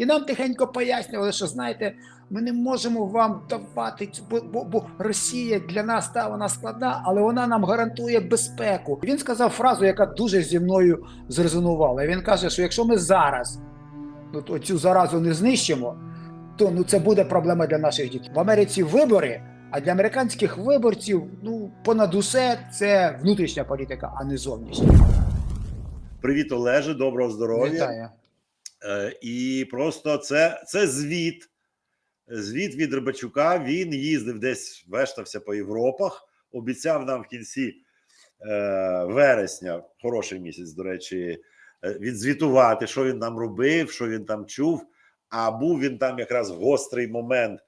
І нам тихенько пояснювали, що знаєте, ми не можемо вам давати цю, бо, бо, бо Росія для нас та вона складна, але вона нам гарантує безпеку. Він сказав фразу, яка дуже зі мною зрезонувала. Він каже, що якщо ми зараз ну, цю заразу не знищимо, то ну це буде проблема для наших дітей. В Америці вибори, а для американських виборців ну понад усе це внутрішня політика, а не зовнішня. Привіт, Олеже, доброго здоров'я. Вітаю. Е, і просто це, це звіт. Звіт від Рибачука. Він їздив десь, вештався по Європах, обіцяв нам в кінці е, вересня, хороший місяць, до речі, е, відзвітувати, що він там робив, що він там чув. А був він там якраз в гострий момент,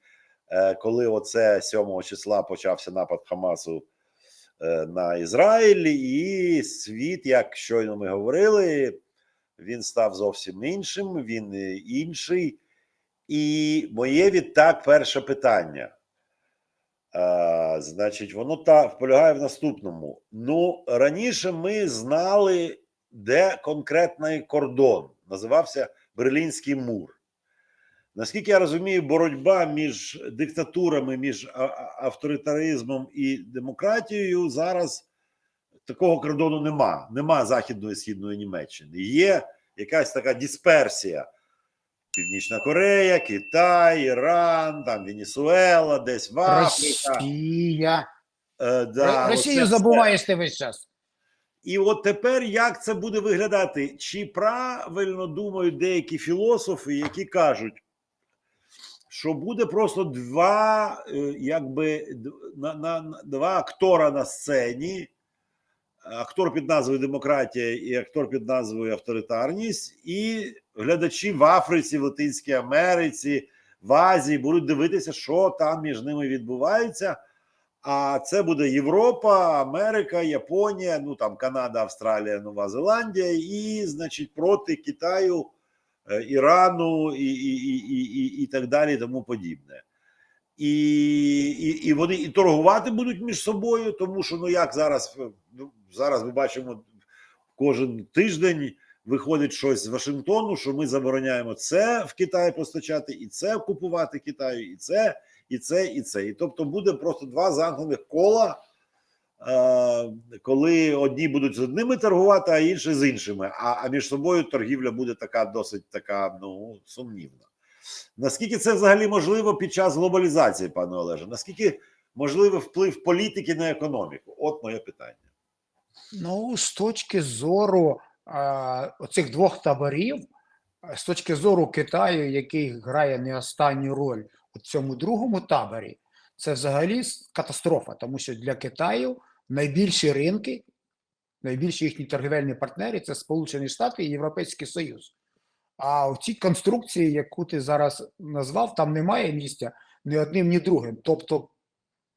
е, коли оце 7 числа почався напад Хамасу е, на Ізраїль, і світ, як щойно ми говорили, він став зовсім іншим, він е, інший. І моє відтак перше питання. А, значить, воно та полягає в наступному. Ну, раніше ми знали, де конкретний кордон. Називався Берлінський мур. Наскільки я розумію, боротьба між диктатурами, між авторитаризмом і демократією зараз такого кордону нема. Нема Західної Східної Німеччини. Є якась така дисперсія. Північна Корея, Китай, Іран, там Венесуела, десь в Африка. Росія. Е, да, Росію забуваєш ти весь час. І от тепер як це буде виглядати? Чи правильно думають деякі філософи, які кажуть, що буде просто два, е, якби на, на, на- два актора на сцені, актор під назвою Демократія і актор під назвою Авторитарність, і глядачі в Африці, в Латинській Америці, в Азії будуть дивитися, що там між ними відбувається. А це буде Європа, Америка, Японія, ну там Канада, Австралія, Нова Зеландія, і, значить, проти Китаю, е, Ірану і, і, і, і, і, і так далі, тому подібне. І, і, і вони і торгувати будуть між собою, тому що ну як зараз, е, ну, зараз ми бачимо кожен тиждень виходить щось з Вашингтону, що ми забороняємо це в Китаї постачати, і це купувати Китаю, і це і це, і це. І тобто буде просто два замкнених кола, е, коли одні будуть з одними торгувати, а інші з іншими. А, а між собою торгівля буде така досить така ну, сумнівна. Наскільки це взагалі можливо під час глобалізації, пане Олеже? Наскільки можливий вплив політики на економіку? От моє питання. Ну, з точки зору а, оцих двох таборів, з точки зору Китаю, який грає не останню роль у цьому другому таборі, це взагалі катастрофа, тому що для Китаю найбільші ринки, найбільші їхні торгівельні партнери це Сполучені Штати і Європейський Союз. А в цій конструкції, яку ти зараз назвав, там немає місця ні одним, ні другим. Тобто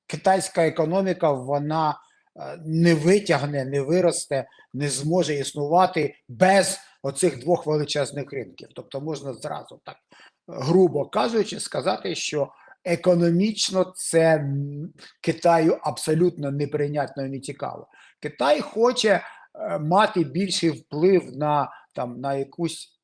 китайська економіка, вона не витягне, не виросте, не зможе існувати без оцих двох величезних ринків. Тобто можна зразу так, е, грубо кажучи, сказати, що економічно це Китаю абсолютно неприйнятно і не цікаво. Китай хоче е, мати більший вплив на, там, на якусь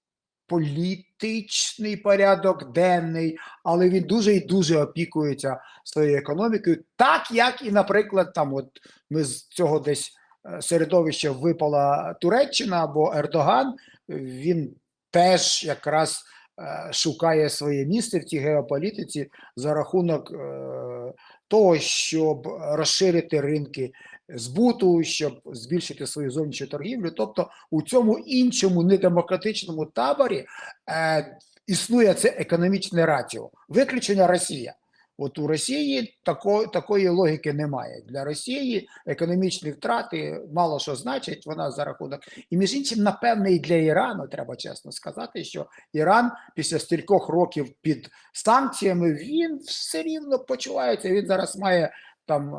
політичний порядок денний, але він дуже і дуже опікується своєю економікою, так як і, наприклад, там, от ми з цього десь е, середовища випала Туреччина або Ердоган, він теж якраз е, шукає своє місце в цій геополітиці за рахунок е, того, щоб розширити ринки збуту, щоб збільшити свою зовнішню торгівлю. Тобто у цьому іншому недемократичному таборі е, існує це економічне раціо. Виключення Росія. От у Росії тако, такої логіки немає. Для Росії економічні втрати мало що значить, вона за рахунок. І між іншим, напевне, і для Ірану треба чесно сказати, що Іран після стількох років під санкціями він все рівно почувається. Він зараз має там е,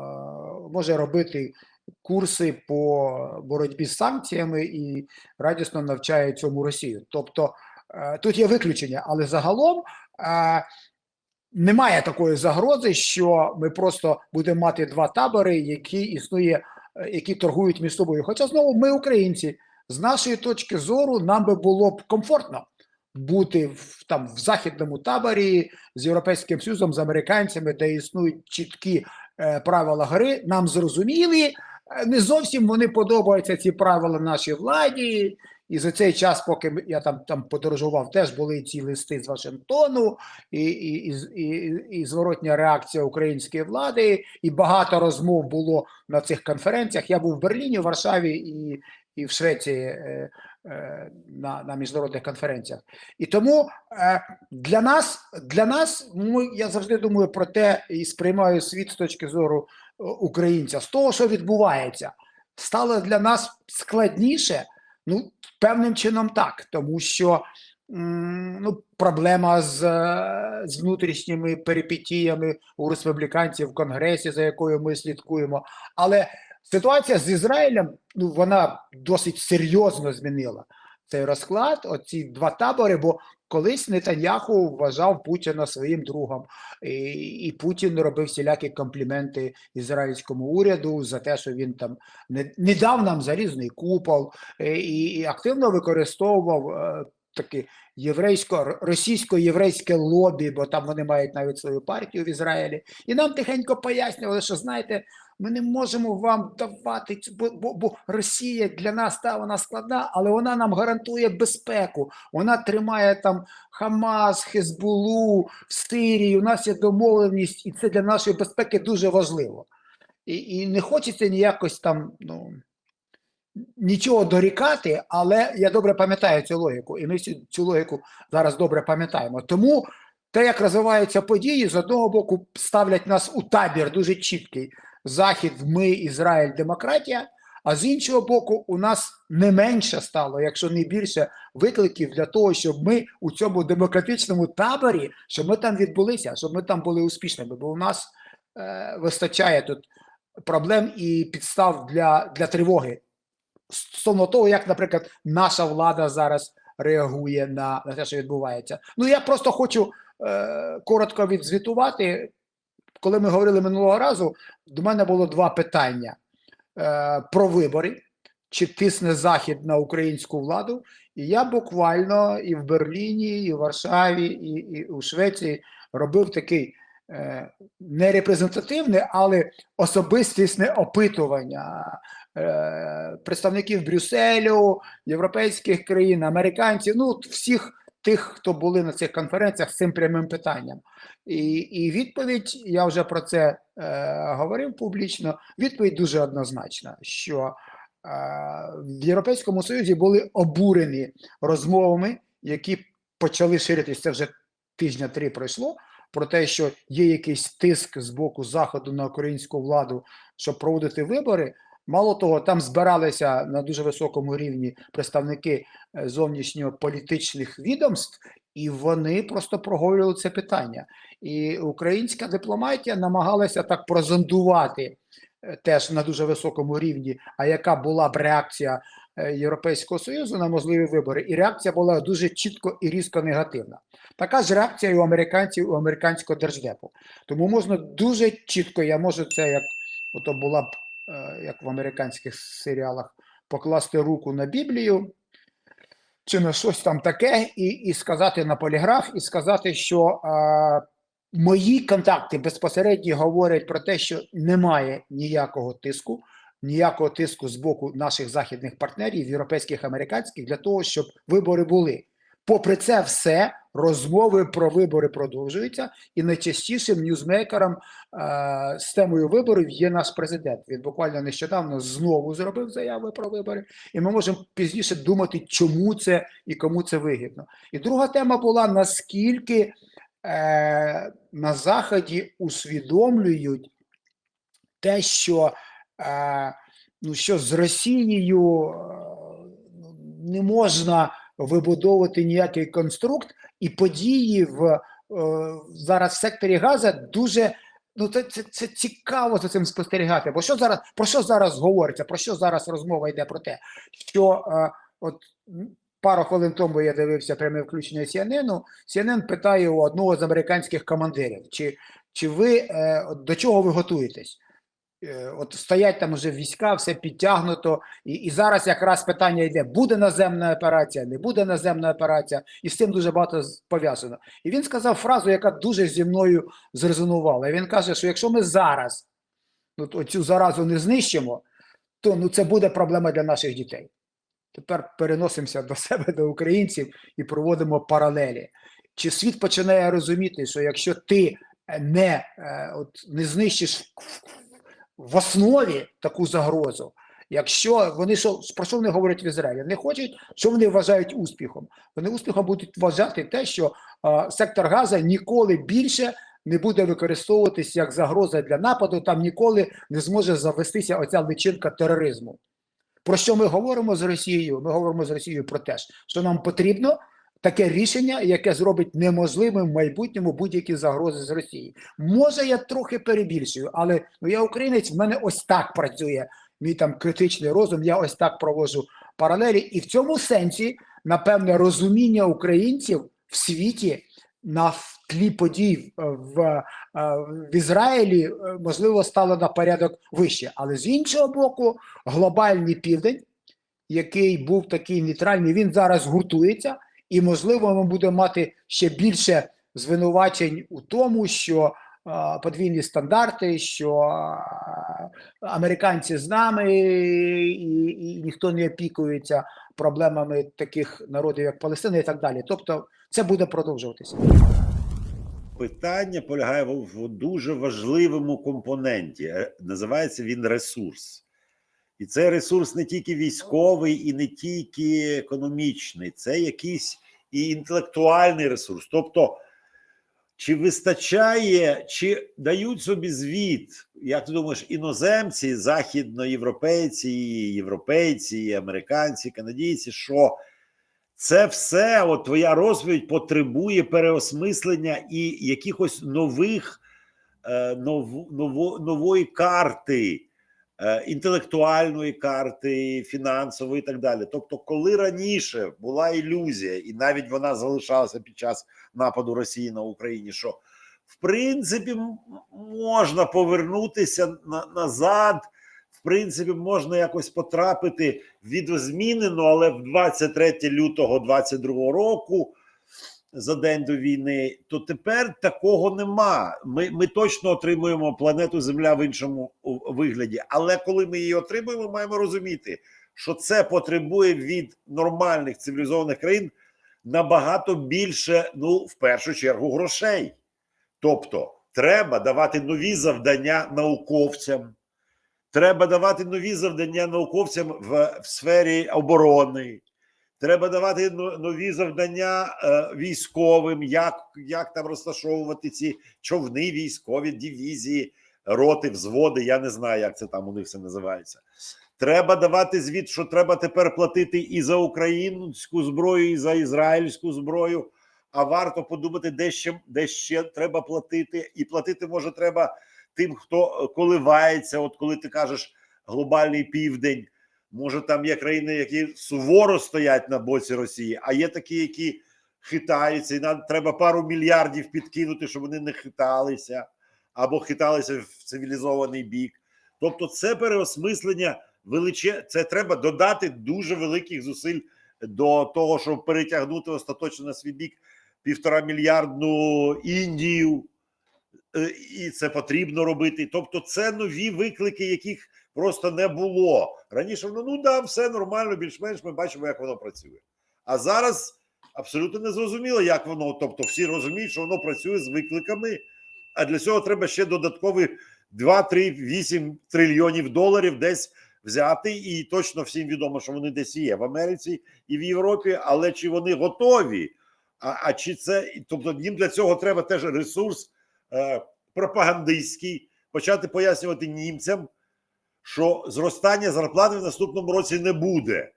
може робити курси по боротьбі з санкціями і радісно навчає цьому Росію. Тобто е, тут є виключення, але загалом. е, немає такої загрози, що ми просто будемо мати два табори, які існує, які торгують між собою. Хоча знову ми, українці, з нашої точки зору, нам би було б комфортно, бути в там в західному таборі з європейським союзом, з американцями, де існують чіткі правила гри, нам зрозумілі. Е, Не зовсім вони подобаються ці правила нашій владі. І за цей час, поки я там там подорожував, теж були ці листи з Вашингтону, і, і, і, і, зворотня реакція української влади, і багато розмов було на цих конференціях. Я був в Берліні, в Варшаві і, і в Швеції е, е, на, на міжнародних конференціях. І тому е, для нас, для нас ми, я завжди думаю про те і сприймаю світ з точки зору е, українця, з того, що відбувається, стало для нас складніше. Ну, певним чином так, тому що ну, проблема з, е, з внутрішніми перипетіями у республіканців в Конгресі, за якою ми слідкуємо. Але ситуація з Ізраїлем ну, вона досить серйозно змінила цей розклад, оці два табори, бо колись Нетаньяху вважав Путіна своїм другом, і, і Путін робив всілякі компліменти ізраїльському уряду за те, що він там не, не дав нам залізний купол е, і, і активно використовував е, таке єврейсько російсько-єврейське лобі, бо там вони мають навіть свою партію в Ізраїлі. І нам тихенько пояснювали, що знаєте, ми не можемо вам давати, цю- бо, бо, бо Росія для нас та вона складна, але вона нам гарантує безпеку. Вона тримає там Хамас, Хезбулу Сирії. У нас є домовленість, і це для нашої безпеки дуже важливо. І, і не хочеться ніякось там, ну нічого дорікати, але я добре пам'ятаю цю логіку, і ми всі цю логіку зараз добре пам'ятаємо. Тому те, як розвиваються події, з одного боку ставлять нас у табір дуже чіткий: Захід, ми, Ізраїль, демократія. А з іншого боку, у нас не менше стало, якщо не більше викликів для того, щоб ми у цьому демократичному таборі, щоб ми там відбулися, щоб ми там були успішними. Бо у нас е, вистачає тут проблем і підстав для, для тривоги стосовно того, як, наприклад, наша влада зараз реагує на, на те, що відбувається. Ну я просто хочу е, коротко відзвітувати. Коли ми говорили минулого разу, до мене було два питання е, про вибори, чи тисне Захід на українську владу. І я буквально і в Берліні, і в Варшаві, і, і у Швеції робив такий е, не репрезентативне, але особистісне опитування е, представників Брюсселю, європейських країн, американців, ну всіх тих, хто були на цих конференціях з цим прямим питанням. І, і відповідь, я вже про це е, говорив публічно. Відповідь дуже однозначна, що е, в Європейському Союзі були обурені розмовами, які почали ширитись. Це вже тижня три пройшло. Про те, що є якийсь тиск з боку заходу на українську владу, щоб проводити вибори. Мало того, там збиралися на дуже високому рівні представники е, зовнішньополітичних відомств, і вони просто проговорювали це питання. І українська дипломатія намагалася так прозондувати е, теж на дуже високому рівні, а яка була б реакція е, Європейського Союзу на можливі вибори, і реакція була дуже чітко і різко негативна. Така ж реакція і у американців, у американського держдепу. Тому можна дуже чітко, я можу це як ото була б, як в американських серіалах, покласти руку на Біблію чи на щось там таке, і, і сказати на поліграф, і сказати, що е, мої контакти безпосередньо говорять про те, що немає ніякого тиску, ніякого тиску з боку наших західних партнерів, європейських американських, для того, щоб вибори були. Попри це все, розмови про вибори продовжуються, і найчастішим ньюзмейкером е, з темою виборів є наш президент. Він буквально нещодавно знову зробив заяви про вибори, і ми можемо пізніше думати, чому це і кому це вигідно. І друга тема була наскільки е, на заході усвідомлюють те, що, е, ну, що з Росією е, не можна вибудовувати ніякий конструкт, і події в е, зараз в секторі Газа дуже. Ну, це, це, це цікаво за цим спостерігати. Бо що зараз про що зараз говориться? Про що зараз розмова йде про те, що е, от пару хвилин тому я дивився пряме включення CNN, CNN питає у одного з американських командирів, чи, чи ви е, до чого ви готуєтесь? Е, От стоять там уже війська, все підтягнуто, і, і зараз якраз питання йде: буде наземна операція, не буде наземна операція, і з цим дуже багато пов'язано. І він сказав фразу, яка дуже зі мною зрезонувала. Він каже, що якщо ми зараз ну, оцю заразу не знищимо, то ну, це буде проблема для наших дітей. Тепер переносимося до себе, до українців, і проводимо паралелі. Чи світ починає розуміти, що якщо ти не, е, от, не знищиш в- основі таку загрозу, якщо вони що про що вони говорять в Ізраїлі? Вони хочуть, що вони вважають успіхом. Вони успіхом будуть вважати те, що е, сектор Газа ніколи більше не буде використовуватись як загроза для нападу, там ніколи не зможе завестися оця личинка тероризму. Про що ми говоримо з Росією? Ми говоримо з Росією про те, що нам потрібно таке рішення, яке зробить неможливим в майбутньому будь-які загрози з Росії. Може, я трохи перебільшую, але ну, я українець, в мене ось так працює мій там критичний розум, я ось так провожу паралелі. І в цьому сенсі, напевне, розуміння українців в світі на тлі подій е, в, е, в Ізраїлі е, можливо стало на порядок вище. Але з іншого боку, глобальний південь, який був такий нейтральний, він зараз гуртується, і можливо, ми будемо мати ще більше звинувачень у тому, що подвійні стандарти, що американці з нами, і, і ніхто не опікується проблемами таких народів, як Палестина, і так далі. Тобто, це буде продовжуватися. Питання полягає в, дуже важливому компоненті. Е, Називається він ресурс. І цей ресурс не тільки військовий і не тільки економічний, це якийсь і інтелектуальний ресурс. Тобто, чи вистачає, чи дають собі звіт, як ти думаєш, іноземці, західноєвропейці, європейці, американці, канадійці, що це все, от твоя розповідь потребує переосмислення і якихось нових е, нов, ново, нової карти, інтелектуальної карти, фінансової і так далі. Тобто, коли раніше була ілюзія, і навіть вона залишалася під час нападу Росії на Україні, що в принципі можна повернутися на, назад. В принципі, можна якось потрапити відозмінено, але в 23 лютого 22 року, за день до війни, то тепер такого нема. Ми, ми точно отримуємо планету Земля в іншому вигляді. Але коли ми її отримуємо, маємо розуміти, що це потребує від нормальних цивілізованих країн набагато більше, ну, в першу чергу, грошей. Тобто, треба давати нові завдання науковцям. Треба давати нові завдання науковцям в, в сфері оборони. Треба давати нові завдання е, військовим, як, як там розташовувати ці човни, військові дивізії, роти, взводи. Я не знаю, як це там у них все називається. Треба давати звіт, що треба тепер платити і за українську зброю, і за ізраїльську зброю. А варто подумати, де ще, де ще треба платити, і платити може треба тим, хто коливається. От коли ти кажеш глобальний південь, може там є країни, які суворо стоять на боці Росії, а є такі, які хитаються, і нам треба пару мільярдів підкинути, щоб вони не хиталися або хиталися в цивілізований бік. Тобто, це переосмислення величе. Це треба додати дуже великих зусиль до того, щоб перетягнути остаточно на свій бік півтора мільярдну Індію. Е, і це потрібно робити. Тобто, це нові виклики, яких просто не було раніше. Воно ну да, все нормально, більш-менш ми бачимо, як воно працює. А зараз абсолютно не зрозуміло, як воно. Тобто, всі розуміють, що воно працює з викликами. А для цього треба ще додаткові 2-3-8 трильйонів доларів десь взяти. І точно всім відомо, що вони десь є в Америці і в Європі, але чи вони готові? А, а чи це тобто їм для цього треба теж ресурс е, пропагандистський, почати пояснювати німцям, що зростання зарплати в наступному році не буде.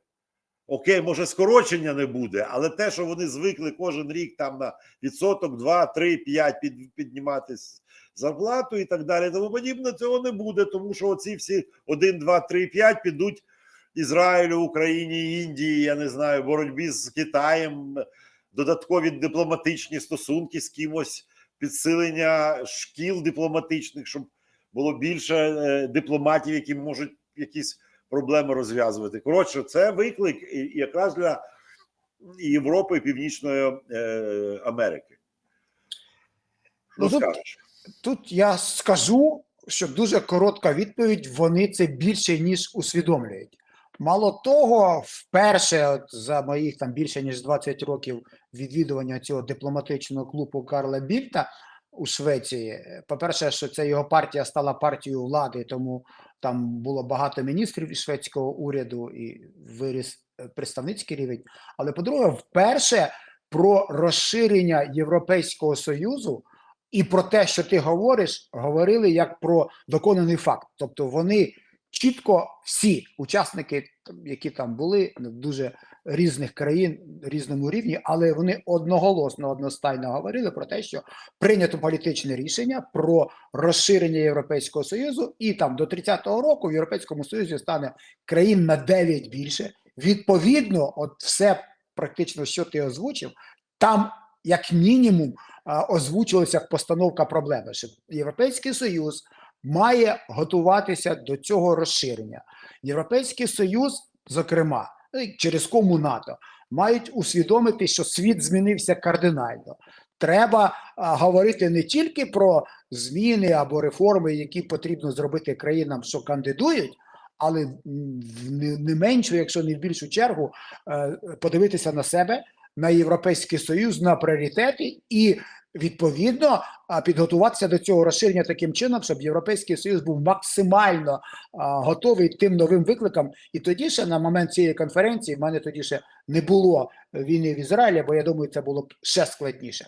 Окей, може, скорочення не буде, але те, що вони звикли кожен рік там на відсоток, 2, 3, 5 під, піднімати зарплату і так далі, тому подібне, цього не буде, тому що оці всі 1, 2, 3, 5 підуть Ізраїлю, Україні, Індії, я не знаю, боротьбі з Китаєм, додаткові дипломатичні стосунки з кимось, підсилення шкіл дипломатичних, щоб було більше е, дипломатів, які можуть якісь проблеми розв'язувати. Коротше, це виклик якраз для Європи і Північної е, Америки. Ну, тут- Тут я скажу, що дуже коротка відповідь: вони це більше ніж усвідомлюють. Мало того, вперше от за моїх там більше ніж 20 років відвідування цього дипломатичного клубу Карла Більта у Швеції. По-перше, що це його партія стала партією влади, тому там було багато міністрів із шведського уряду і виріс е, представницький рівень. Але по-друге, вперше про розширення Європейського союзу і про те, що ти говориш, говорили як про доконаний факт. Тобто вони чітко всі учасники, які там були ну, дуже різних країн, різному рівні, але вони одноголосно, одностайно говорили про те, що прийнято політичне рішення про розширення Європейського союзу, і там до 30-го року в Європейському Союзі стане країн на 9 більше. Відповідно, от все практично, що ти озвучив, там як мінімум озвучилася постановка проблеми, що Європейський Союз має готуватися до цього розширення. Європейський Союз, зокрема, через кому НАТО, мають усвідомити, що світ змінився кардинально. Треба а, говорити не тільки про зміни або реформи, які потрібно зробити країнам, що кандидують. Але в не, не меншу, якщо не в більшу чергу, е, подивитися на себе, на Європейський Союз, на пріоритети і відповідно підготуватися до цього розширення таким чином, щоб Європейський Союз був максимально готовий тим новим викликам. І тоді ще на момент цієї конференції в мене тоді ще не було війни в Ізраїлі, бо я думаю, це було б ще складніше.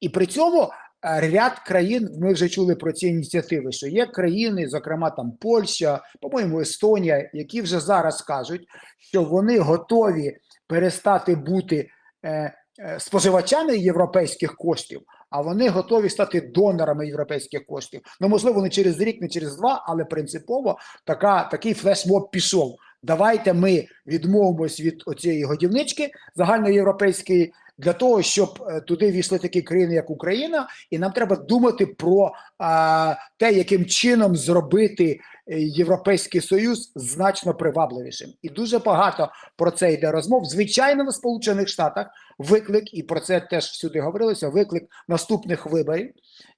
І при цьому ряд країн, ми вже чули про ці ініціативи, що є країни, зокрема там Польща, по-моєму, Естонія, які вже зараз кажуть, що вони готові перестати бути е, е, споживачами європейських коштів, а вони готові стати донорами європейських коштів. Ну, можливо, не через рік, не через два, але принципово така, такий флешмоб пішов. Давайте ми відмовимось від оцієї годівнички загальноєвропейської для того, щоб е, туди війшли такі країни, як Україна, і нам треба думати про а, те, яким чином зробити е, Європейський Союз значно привабливішим. І дуже багато про це йде розмов. Звичайно, на Сполучених Штатах виклик, і про це теж всюди говорилося. Виклик наступних виборів.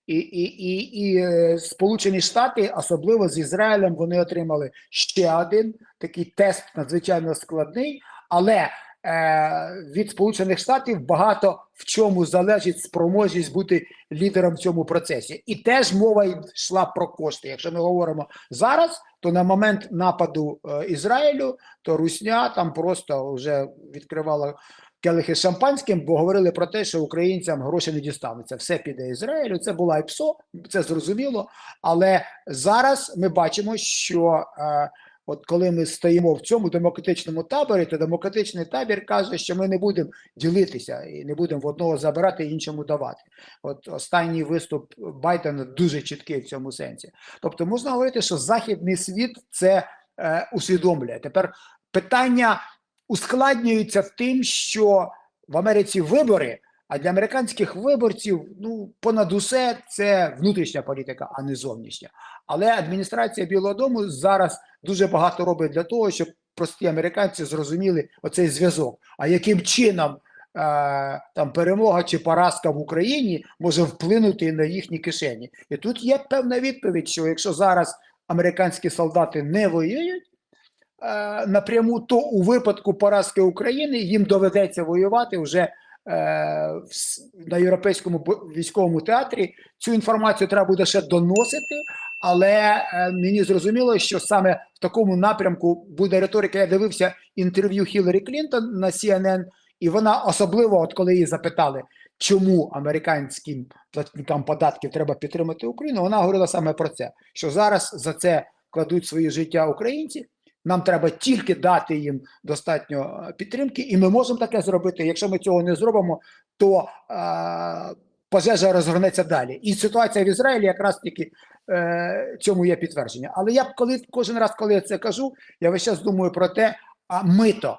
І, і, і, і е, Сполучені Штати, особливо з Ізраїлем, вони отримали ще один такий тест надзвичайно складний, але е, від Сполучених Штатів багато в чому залежить спроможність бути лідером в цьому процесі. І теж мова йшла про кошти. Якщо ми говоримо зараз, то на момент нападу е, Ізраїлю, то Русня там просто вже відкривала келихи з шампанським, бо говорили про те, що українцям гроші не дістануться. Все піде Ізраїлю. Це була ІПСО, це зрозуміло. Але зараз ми бачимо, що е, от коли ми стоїмо в цьому демократичному таборі, то демократичний табір каже, що ми не будемо ділитися і не будемо в одного забирати іншому давати. От останній виступ Байдена дуже чіткий в цьому сенсі. Тобто можна говорити, що західний світ це е, усвідомлює. Тепер питання ускладнюються тим, що в Америці вибори. А для американських виборців, ну понад усе це внутрішня політика, а не зовнішня. Але адміністрація Білого Дому зараз дуже багато робить для того, щоб прості американці зрозуміли оцей зв'язок. А яким чином е, там перемога чи поразка в Україні може вплинути на їхні кишені? І тут є певна відповідь, що якщо зараз американські солдати не воюють. Е, Напряму то у випадку поразки України їм доведеться воювати вже е, на європейському військовому театрі. Цю інформацію треба буде ще доносити, але е, мені зрозуміло, що саме в такому напрямку буде риторика. Я дивився інтерв'ю Хіларі Клінтон на CNN, і вона особливо, от коли її запитали, чому американським платникам податків треба підтримати Україну, вона говорила саме про це: що зараз за це кладуть свої життя українці. Нам треба тільки дати їм достатньо е, підтримки, і ми можемо таке зробити. Якщо ми цього не зробимо, то е, пожежа розгорнеться далі. І ситуація в Ізраїлі якраз таки е, цьому є підтвердження. Але я коли кожен раз, коли я це кажу, я весь час думаю про те, а ми то,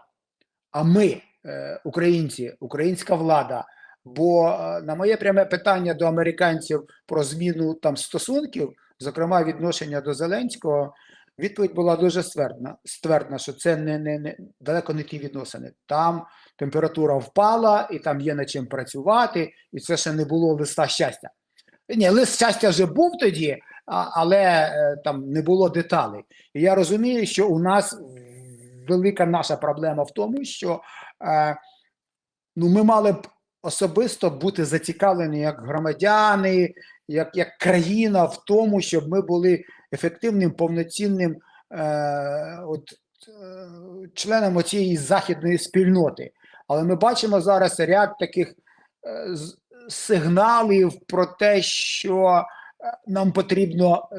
а ми, е, українці, українська влада. Бо е, на моє пряме питання до американців про зміну там стосунків зокрема відношення до Зеленського, відповідь була дуже ствердна, ствердна що це не, не, не далеко не ті відносини. Там температура впала, і там є над чим працювати, і це ще не було листа щастя. Ні, лист щастя вже був тоді, але е, там не було деталей. І я розумію, що у нас велика наша проблема в тому, що е, ну, ми мали б особисто бути зацікавлені як громадяни, як, як країна в тому, щоб ми були ефективним, повноцінним е, от, е, членом цієї західної спільноти. Але ми бачимо зараз ряд таких е, сигналів про те, що е, нам потрібно. е,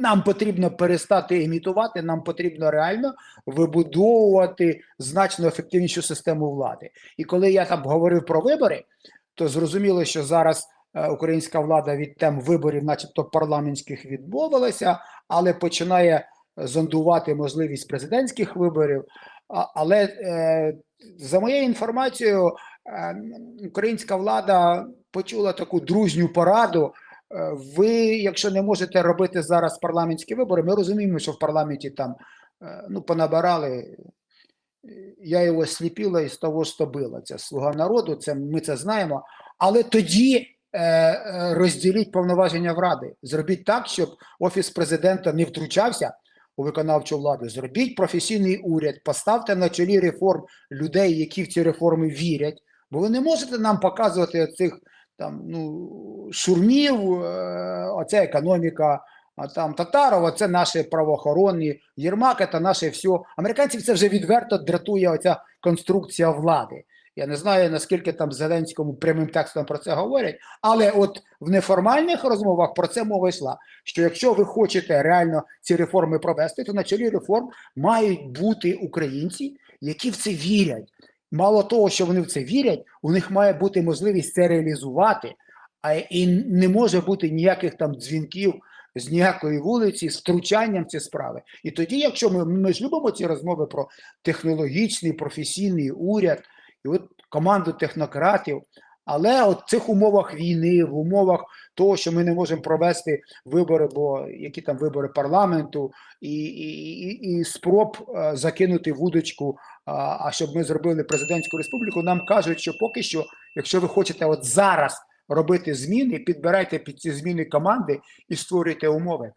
Нам потрібно перестати імітувати, нам потрібно реально вибудовувати значно ефективнішу систему влади. І коли я там говорив про вибори, то зрозуміло, що зараз українська влада від тем виборів, начебто парламентських, відмовилася, але починає зондувати можливість президентських виборів. Але е, за моєю інформацією, е, українська влада почула таку дружню пораду. Е, Ви, якщо не можете робити зараз парламентські вибори, ми розуміємо, що в парламенті там е, ну, понабирали. Я його сліпіла із того, що била. Це слуга народу, це ми це знаємо. Але тоді е, е, розділіть повноваження в ради. Зробіть так, щоб офіс президента не втручався у виконавчу владу. Зробіть професійний уряд, поставте на чолі реформ людей, які в ці реформи вірять. Бо ви не можете нам показувати цих там ну шурмів, е, оця економіка. А там Татарова це наші правоохоронні, Єрмак це наше все. Американців це вже відверто дратує оця конструкція влади. Я не знаю, наскільки там Зеленському прямим текстом про це говорять, але от в неформальних розмовах про це мова йшла. Що якщо ви хочете реально ці реформи провести, то на чолі реформ мають бути українці, які в це вірять. Мало того, що вони в це вірять, у них має бути можливість це реалізувати, а і не може бути ніяких там дзвінків з ніякої вулиці, з втручанням ці справи. І тоді, якщо ми, ми ж любимо ці розмови про технологічний професійний уряд і от команду технократів, але от в цих умовах війни, в умовах того, що ми не можемо провести вибори, бо які там вибори парламенту, і, і, і, спроб е, закинути вудочку, а, а щоб ми зробили президентську республіку, нам кажуть, що поки що, якщо ви хочете от зараз робити зміни, підбирайте під ці зміни команди і створюйте умови.